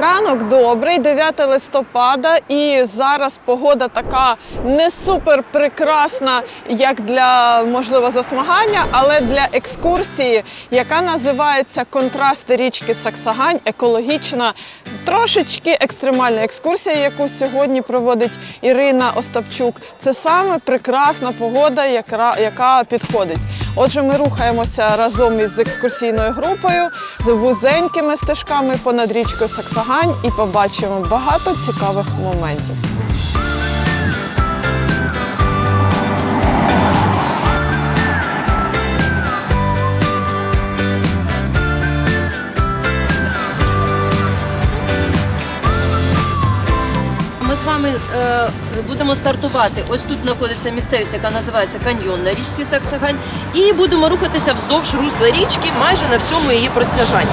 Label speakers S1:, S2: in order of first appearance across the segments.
S1: Ранок добрий, 9 листопада, і зараз погода така не супер прекрасна, як для можливо засмагання, але для екскурсії, яка називається Контрасти річки Саксагань, екологічна, трошечки екстремальна екскурсія, яку сьогодні проводить Ірина Остапчук. Це саме прекрасна погода, яка, підходить. Отже, ми рухаємося разом із екскурсійною групою вузенькими стежками понад річкою Саксагань і побачимо багато цікавих моментів.
S2: Будемо стартувати. Ось тут знаходиться місцевість, яка називається каньйон на річці Саксагань, і будемо рухатися вздовж русла річки майже на всьому її простяжанні.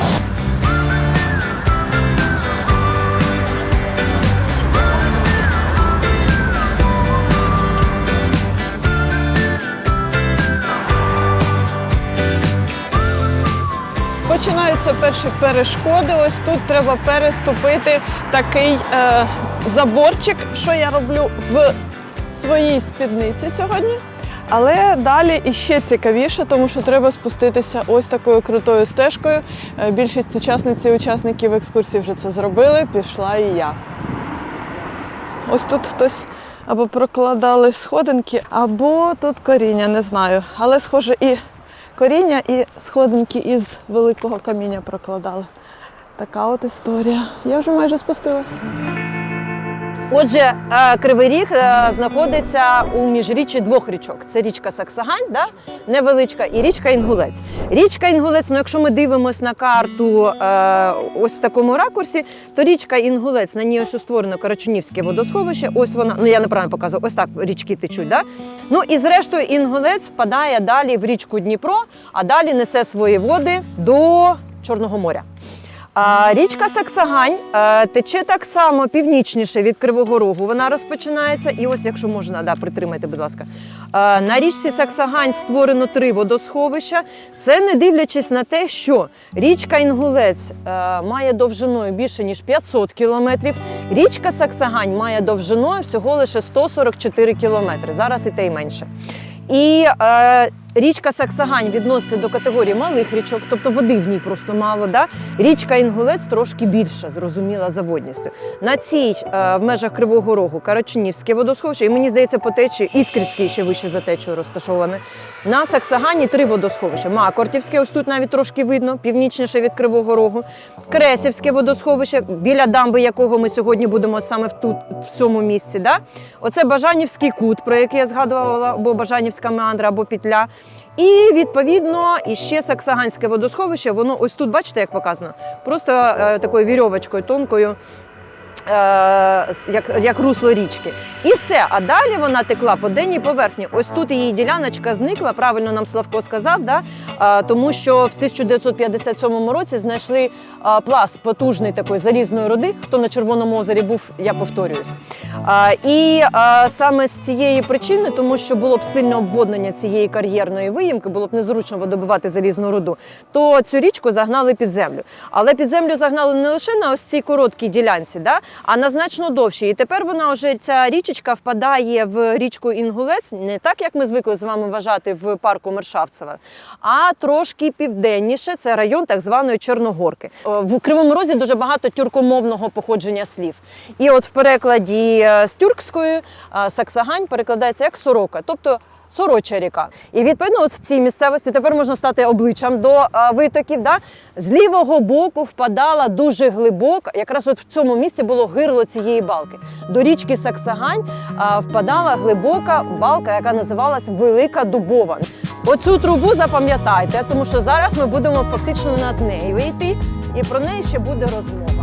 S1: Починаються перші перешкоди. Ось тут треба переступити такий е, заборчик, що я роблю в своїй спідниці сьогодні. Але далі іще цікавіше, тому що треба спуститися ось такою крутою стежкою. Е, Більшість учасниць і учасників екскурсії вже це зробили. Пішла і я. Ось тут хтось або прокладали сходинки, або тут коріння, не знаю. Але схоже і коріння, і сходинки із великого каміння прокладали. Така от історія. Я вже майже спустилася.
S2: Отже, е, Кривий Ріг е, знаходиться у міжріччі двох річок. Це річка Саксагань, да? невеличка, і річка Інгулець. Річка Інгулець, ну якщо ми дивимося на карту е, ось в такому ракурсі, то річка Інгулець, на ній ось створено Карачунівське водосховище. Ось вона, ну я неправильно показую, ось так річки течуть. Да? Ну і зрештою Інгулець впадає далі в річку Дніпро, а далі несе свої води до Чорного моря. Річка Саксагань е, тече так само північніше від Кривого Рогу. Вона розпочинається. І ось, якщо можна, да, притримайте, будь ласка. Е, на річці Саксагань створено три водосховища. Це не дивлячись на те, що річка Інгулець е, має довжиною більше ніж 500 кілометрів. Річка Саксагань має довжиною всього лише 144 кілометри. Зараз і те й менше. І е, річка Саксагань відноситься до категорії малих річок, тобто води в ній просто мало. Да? Річка Інгулець трошки більша, зрозуміла за водністю. На цій е, в межах Кривого Рогу Карачунівське водосховище, і мені здається, по течії Іскрівський ще вище за течою розташоване. На Саксагані три водосховища. Макортівське, ось тут навіть трошки видно, північніше від Кривого Рогу. Кресівське водосховище, біля дамби якого ми сьогодні будемо саме в тут, в цьому місці. Да? Оце Бажанівський кут, про який я згадувала, або Бажанівська меандра, або петля. І відповідно іще Саксаганське водосховище. Воно ось тут, бачите, як показано, просто е, такою вірьовочкою тонкою. Е, Як, як русло річки, і все. А далі вона текла по денній поверхні. Ось тут її діляночка зникла. Правильно нам Славко сказав, да? а, тому що в 1957 році знайшли а, пласт потужний такої залізної руди. Хто на Червоному озері був, я повторююсь. А, і а, саме з цієї причини, тому що було б сильне обводнення цієї кар'єрної виїмки, було б незручно видобувати залізну руду, то цю річку загнали під землю. Але під землю загнали не лише на ось цій короткій ділянці, да, а на значно довшій. І тепер вона вже ця річечка впадає в річку Інгулець, не так як ми звикли з вами вважати в парку Мершавцева, а трошки південніше. Це район так званої Чорногорки. В Кривому Розі дуже багато тюркомовного походження слів. І от в перекладі е, з тюркської е, Саксагань перекладається як сорока, тобто Сороча ріка. І відповідно, от в цій місцевості тепер можна стати обличчям до а, витоків. Да? З лівого боку впадала дуже глибоко, якраз от в цьому місці було гирло цієї балки. До річки Саксагань а, впадала глибока балка, яка називалась Велика Дубова. Оцю трубу запам'ятайте, тому що зараз ми будемо фактично над нею йти, і про неї ще буде розмова.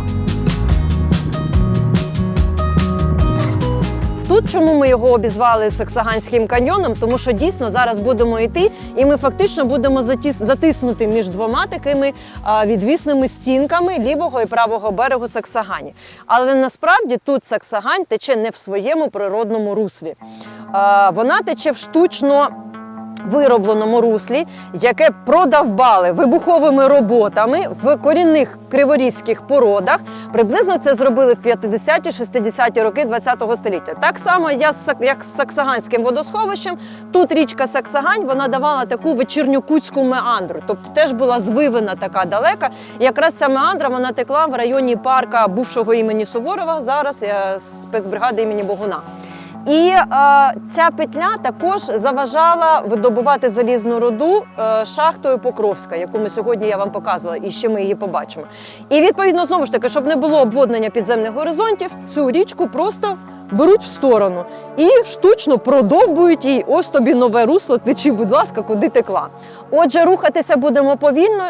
S2: Тут чому ми його обізвали Саксаганським каньйоном? Тому що дійсно зараз будемо йти, і ми фактично будемо затіс- затиснути між двома такими а, відвісними стінками лівого і правого берегу Саксагані. Але насправді тут Саксагань тече не в своєму природному руслі. А, вона тече в штучно виробленому руслі, яке продавбали вибуховими роботами в корінних криворізьких породах. Приблизно це зробили в 50-60-ті роки ХХ століття. Так само я як з Саксаганським водосховищем. Тут річка Саксагань вона давала таку вечірню куцьку меандру, тобто теж була звивина така далека. Якраз ця меандра вона текла в районі парка бувшого імені Суворова, зараз е, спецбригади імені Богуна. І е, ця петля також заважала видобувати залізну руду е, шахтою Покровська, яку ми сьогодні я вам показувала, і ще ми її побачимо. І відповідно знову ж таки, щоб не було обводнення підземних горизонтів, цю річку просто беруть в сторону і штучно продовбують їй. Ось тобі нове русло, течі, будь ласка, куди текла. Отже, рухатися будемо повільно.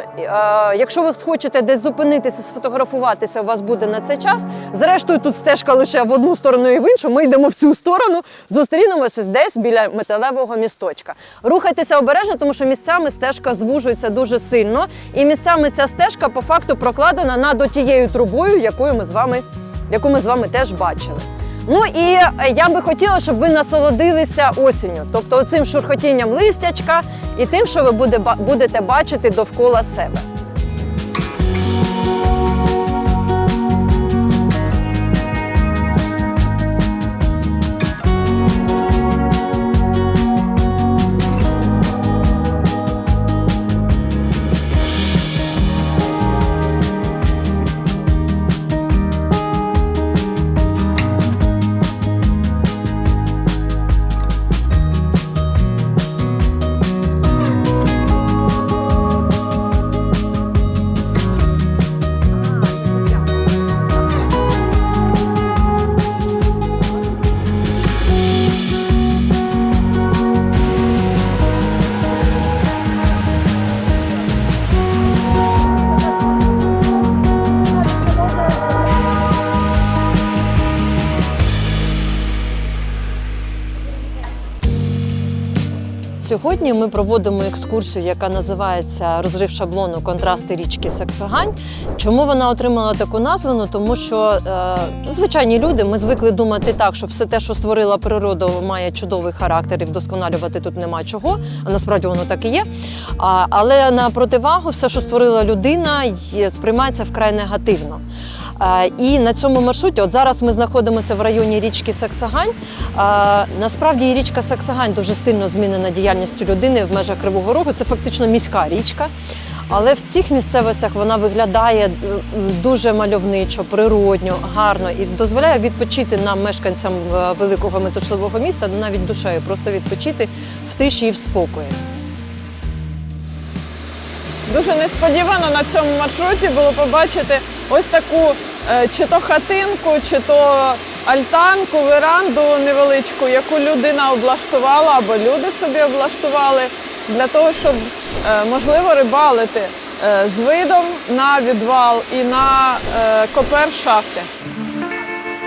S2: Якщо ви хочете десь зупинитися, сфотографуватися, у вас буде на це час. Зрештою, тут стежка лише в одну сторону і в іншу. Ми йдемо в цю сторону, зустрінемося десь біля металевого місточка. Рухайтеся обережно, тому що місцями стежка звужується дуже сильно, і місцями ця стежка по факту прокладена над тією трубою, якою ми з вами, яку ми з вами теж бачили. Ну і е, я би хотіла, щоб ви насолодилися осінню, тобто оцим шурхотінням листячка і тим, що ви будете бачити довкола себе. Сьогодні ми проводимо екскурсію, яка називається Розрив шаблону контрасти річки Саксагань. Чому вона отримала таку назву? Ну, тому що е, звичайні люди ми звикли думати так, що все те, що створила природа, має чудовий характер і вдосконалювати тут нема чого. А насправді воно так і є. А, але на противагу, все, що створила людина, сприймається вкрай негативно. І на цьому маршруті, от зараз ми знаходимося в районі річки Саксагань. Насправді річка Саксагань дуже сильно змінена діяльністю людини в межах Кривого Рогу. Це фактично міська річка. Але в цих місцевостях вона виглядає дуже мальовничо, природньо, гарно і дозволяє відпочити нам, мешканцям е, великого метушливого міста, навіть душею, просто відпочити в тиші і в спокої.
S1: Дуже несподівано на цьому маршруті було побачити ось таку е, чи то хатинку, чи то альтанку, веранду невеличку, яку людина облаштувала або люди собі облаштували для того, щоб е, можливо рибалити е, з видом на відвал і на копер шахти.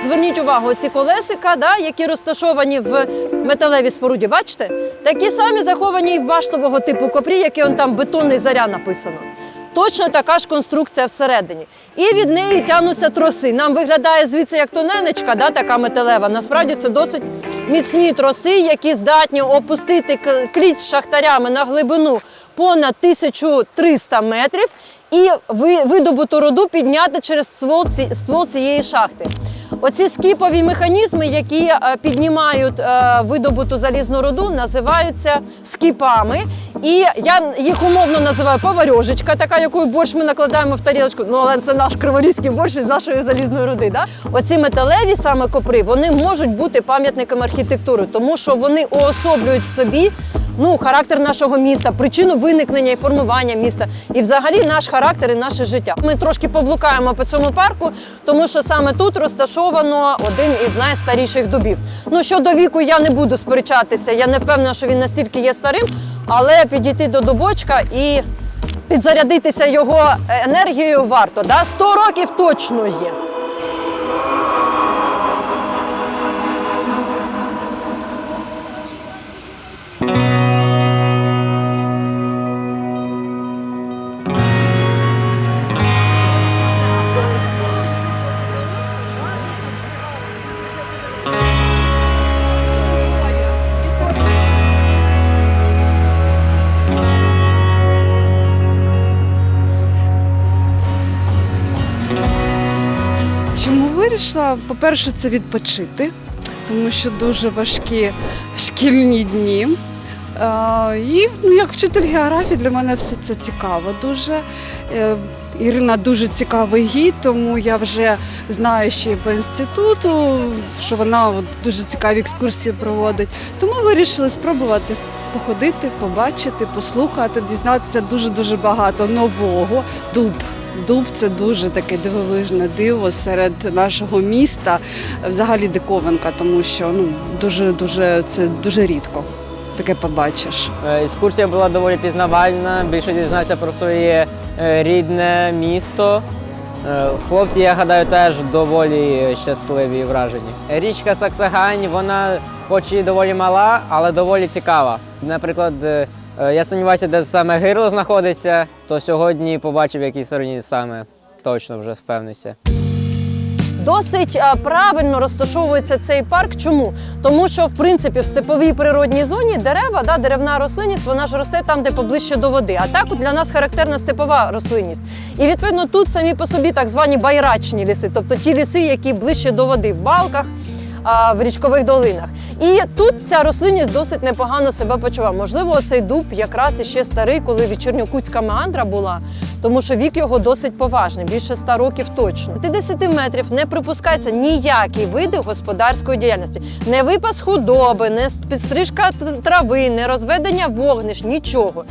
S2: Зверніть увагу, ці колесика, да, які розташовані в металевій споруді, бачите? Такі самі заховані і в баштового типу копрі, який он там бетонний заря написано. Точно така ж конструкція всередині. І від неї тягнуться троси. Нам виглядає звідси як тоненечка, да, така металева. Насправді це досить міцні троси, які здатні опустити к- кліч з шахтарями на глибину понад 1300 метрів і видобуту руду підняти через ствол, ствол цієї шахти. Оці скіпові механізми, які е, піднімають е, видобуту залізну руду, називаються скіпами. І я їх умовно називаю поварьожечка, така, якою борщ ми накладаємо в тарілочку. Ну, але це наш криворізький борщ із нашої залізної руди. Да? Оці металеві саме копри, вони можуть бути пам'ятниками архітектури, тому що вони уособлюють в собі ну, характер нашого міста, причину виникнення і формування міста, і взагалі наш характер і наше життя. Ми трошки поблукаємо по цьому парку, тому що саме тут розташовано один із найстаріших дубів. Ну щодо віку, я не буду сперечатися. Я не впевнена, що він настільки є старим, але підійти до дубочка і підзарядитися його енергією варто. Да? 100 років точно є.
S3: Вирішила, по-перше, це відпочити, тому що дуже важкі шкільні дні. І ну, як вчитель географії для мене все це цікаво дуже. Е, Ірина дуже цікавий гід, тому я вже знаю ще по інституту, що вона дуже цікаві екскурсії проводить. Тому вирішили спробувати походити, побачити, послухати, дізнатися дуже-дуже багато нового. Дуб. Дуб це дуже таке дивовижне диво серед нашого міста. Взагалі диковинка, тому що ну дуже дуже це дуже рідко таке побачиш.
S4: Е, Екскурсія була доволі пізнавальна, більше дізнався про своє е, рідне місто. Е, Хлопці, я гадаю, теж доволі щасливі і вражені. Річка Саксагань, вона хоч і доволі мала, але доволі цікава. Наприклад, я сумніваюся, де саме гирло знаходиться, то сьогодні побачив, в якій стороні саме точно вже впевнився.
S2: Досить е, правильно розташовується цей парк. Чому? Тому що в принципі в степовій природній зоні дерева, да, деревна рослинність, вона ж росте там, де поближче до води. А так для нас характерна степова рослинність. І відповідно тут самі по собі так звані байрачні ліси, тобто ті ліси, які ближче до води в балках. В річкових долинах. І тут ця рослинність досить непогано себе почуває. Можливо, цей дуб якраз іще старий, коли вечірньокутська меандра була, тому що вік його досить поважний, більше 100 років точно. 50 метрів не припускається ніякі види господарської діяльності. Не випас худоби, не підстрижка трави, не розведення вогнищ, нічого.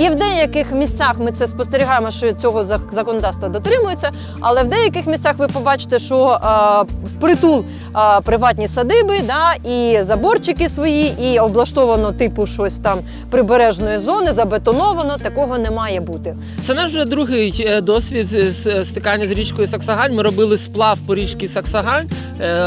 S2: І в деяких місцях ми це спостерігаємо, що цього зак- законодавства дотримується, але в деяких місцях ви побачите, що е, впритул е, приватні садиби, да, і заборчики свої, і облаштовано типу щось там прибережної зони, забетоновано. Такого не має бути.
S5: Це наш вже другий е, досвід стикання з річкою Саксагань. Ми робили сплав по річці Саксагань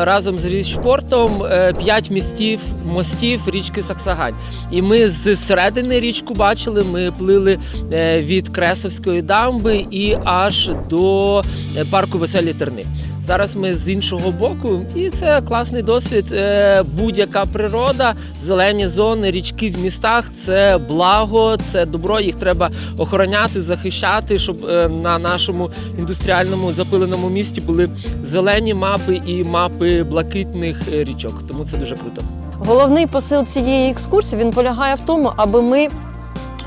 S5: разом з річпортом. П'ять містів мостів річки Саксагань. І ми з середини річку бачили. Ми плили е, від Кресовської дамби і аж до е, парку Веселі Терни. Зараз ми з іншого боку, і це класний досвід. Е, Будь-яка природа, зелені зони, річки в містах це благо, це добро. Їх треба охороняти, захищати, щоб на нашому індустріальному запиленому місті були зелені мапи і мапи блакитних річок. Тому це дуже круто.
S2: Головний посил цієї екскурсії він полягає в тому, аби ми.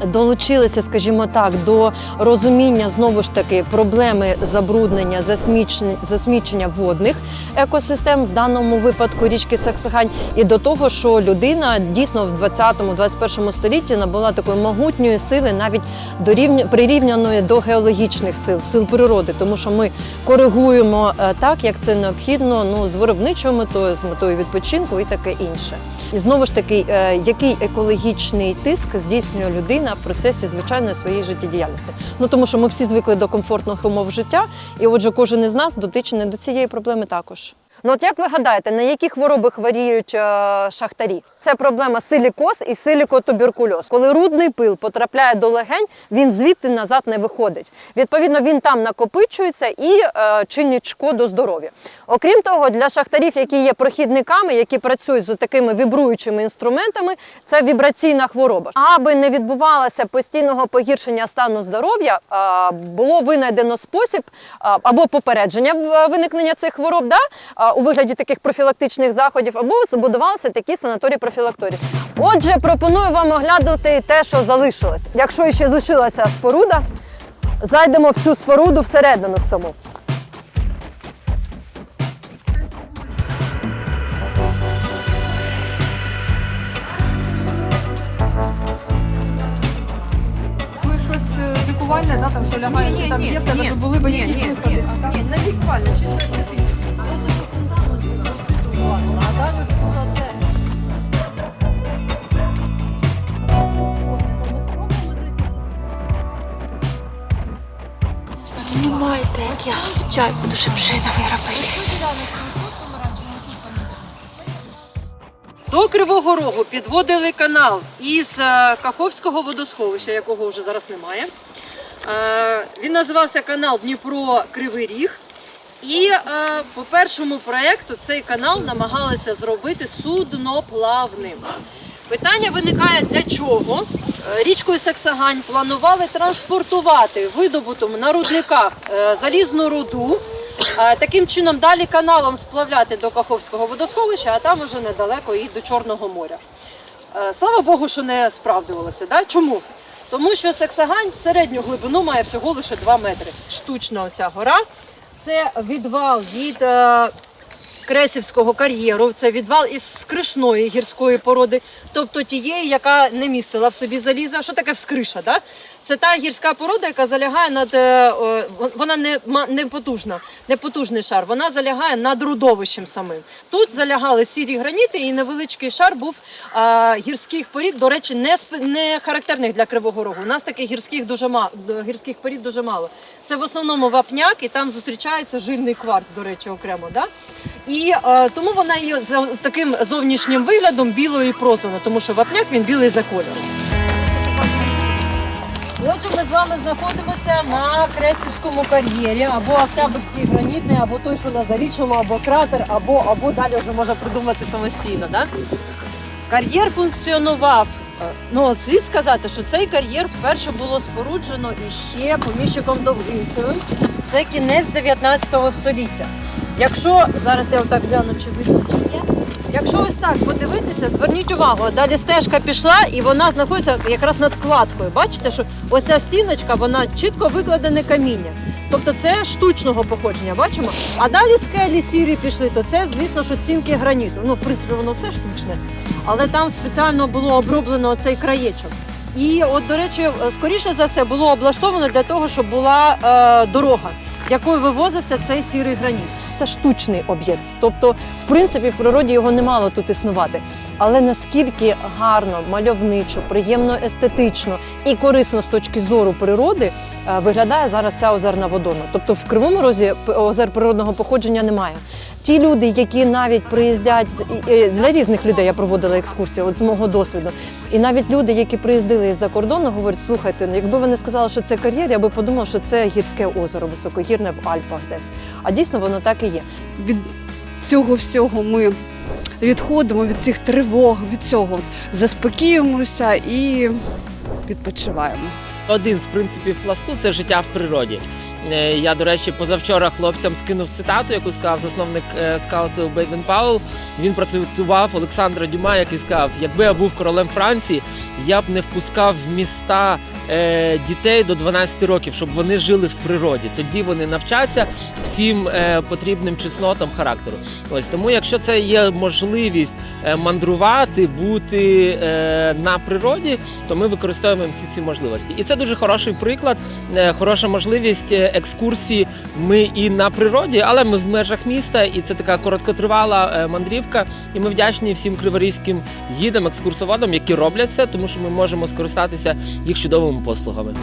S2: Долучилися, скажімо так, до розуміння знову ж таки проблеми забруднення, засмічення, засмічення водних екосистем, в даному випадку річки Саксагань, і до того, що людина дійсно в 20-21 столітті набула такої могутньої сили, навіть дорівня прирівняної до геологічних сил, сил природи, тому що ми коригуємо е, так, як це необхідно, ну з виробничою метою, з метою відпочинку і таке інше. І знову ж таки, е, який екологічний тиск здійснює людина в процесі звичайної своєї життєдіяльності? Ну тому що ми всі звикли до комфортних умов життя, і отже, кожен із нас дотичений до цієї проблеми також. Ну от як ви гадаєте, на які хвороби хворіють е, шахтарі? Це проблема силікоз і силікотуберкульоз. Коли рудний пил потрапляє до легень, він звідти назад не виходить. Відповідно, він там накопичується і е, чинить шкоду здоров'ю. Окрім того, для шахтарів, які є прохідниками, які працюють з такими вібруючими інструментами, це вібраційна хвороба. Аби не відбувалося постійного погіршення стану здоров'я, е, було винайдено спосіб е, або попередження виникнення цих хвороб, да, е, у вигляді таких профілактичних заходів, або збудувалися такі санаторії профілакторії. Отже, пропоную вам оглянути те, що залишилось. Якщо ще залишилася споруда, зайдемо в цю споруду всередину в саму.
S6: Е, лікувальне, да, там що лягаєш, там є в тебе, то були б якісь виходи. А так?
S2: не лікувально, чисто
S7: як я чай буду шепшиновий робити.
S2: До Кривого Рогу підводили канал із е, Каховського водосховища, якого вже зараз немає. Е, Він називався канал Дніпро Кривий Ріг. І е, по першому проєкту цей канал намагалися зробити судноплавним. Питання виникає для чого? Е, Річкою Саксагань планували транспортувати видобутом на рудниках е, залізну руду Е, Таким чином далі каналом сплавляти до Каховського водосховища, а там уже недалеко і до Чорного моря. Слава Богу, що не справдувалося. Да? Чому? Тому що Саксагань середню глибину має всього лише 2 метри. Штучна оця гора. Це відвал від Кресівського кар'єру, це відвал із скришної гірської породи, тобто тієї, яка не містила в собі заліза. Що таке вскриша? Да? Це та гірська порода, яка залягає над е, вона не, не потужна, не потужний шар. Вона залягає над родовищем самим. Тут залягали сірі граніти, і невеличкий шар був е, гірських порід. До речі, не не характерних для Кривого Рогу. У нас таких гірських дуже гірських порід дуже мало. Це в основному вапняк, і там зустрічається жильний кварц, до речі, окремо. Да? І е, тому вона є за таким зовнішнім виглядом білою прозвана, тому що вапняк він білий за кольором. Отже, ми з вами знаходимося на Кресівському кар'єрі, або Октябрьський гранітний, або той, що на Зарічному, або кратер, або, або далі вже можна придумати самостійно. Да? Кар'єр функціонував. е, Ну, слід сказати, що цей кар'єр вперше було споруджено іще поміщиком Довгинцевим. Це кінець 19 століття. Якщо зараз я отак гляну, чи видно, чи є. Якщо ось так подивитися, зверніть увагу, далі стежка пішла і вона знаходиться якраз над кладкою. Бачите, що оця стіночка, вона чітко викладене каміння. Тобто це штучного походження, бачимо. А далі скелі сірі пішли, то це, звісно, що стінки граніту. Ну, в принципі, воно все штучне, але там спеціально було оброблено цей краєчок. І от, до речі, скоріше за все було облаштовано для того, щоб була е, дорога, якою вивозився цей сірий граніт. Це штучний об'єкт. Тобто, в принципі, в природі його не мало тут існувати. Але наскільки гарно, мальовничо, приємно естетично і корисно з точки зору природи е, виглядає зараз ця озерна водойма. Тобто в Кривому Розі озер природного походження немає. Ті люди, які навіть приїздять для різних людей, я проводила екскурсію, от з мого досвіду. І навіть люди, які приїздили з-за кордону, говорять: слухайте, ну якби ви не сказали, що це кар'єр, я би подумала, що це гірське озеро високогірне в Альпах десь. А дійсно воно так і є.
S3: Від цього всього ми відходимо від цих тривог, від цього заспокоюємося і відпочиваємо.
S5: Один з принципів пласту це життя в природі. Е, Я, до речі, позавчора хлопцям скинув цитату, яку сказав засновник е, скауту Бейден Паул. Він процитував Олександра Дюма, який сказав: якби я був королем Франції, я б не впускав в міста е, дітей до 12 років, щоб вони жили в природі. Тоді вони навчаться всім е, потрібним чеснотам характеру. Ось тому, якщо це є можливість е, мандрувати, бути е, на природі, то ми використовуємо всі ці можливості. І це дуже хороший приклад, е, хороша можливість е, екскурсії. Ми і на природі, але ми в межах міста, і це така короткотривала е, мандрівка. І ми вдячні всім криворізьким гідам, екскурсоводам, які роблять це, тому що ми можемо скористатися їх чудовими послугами.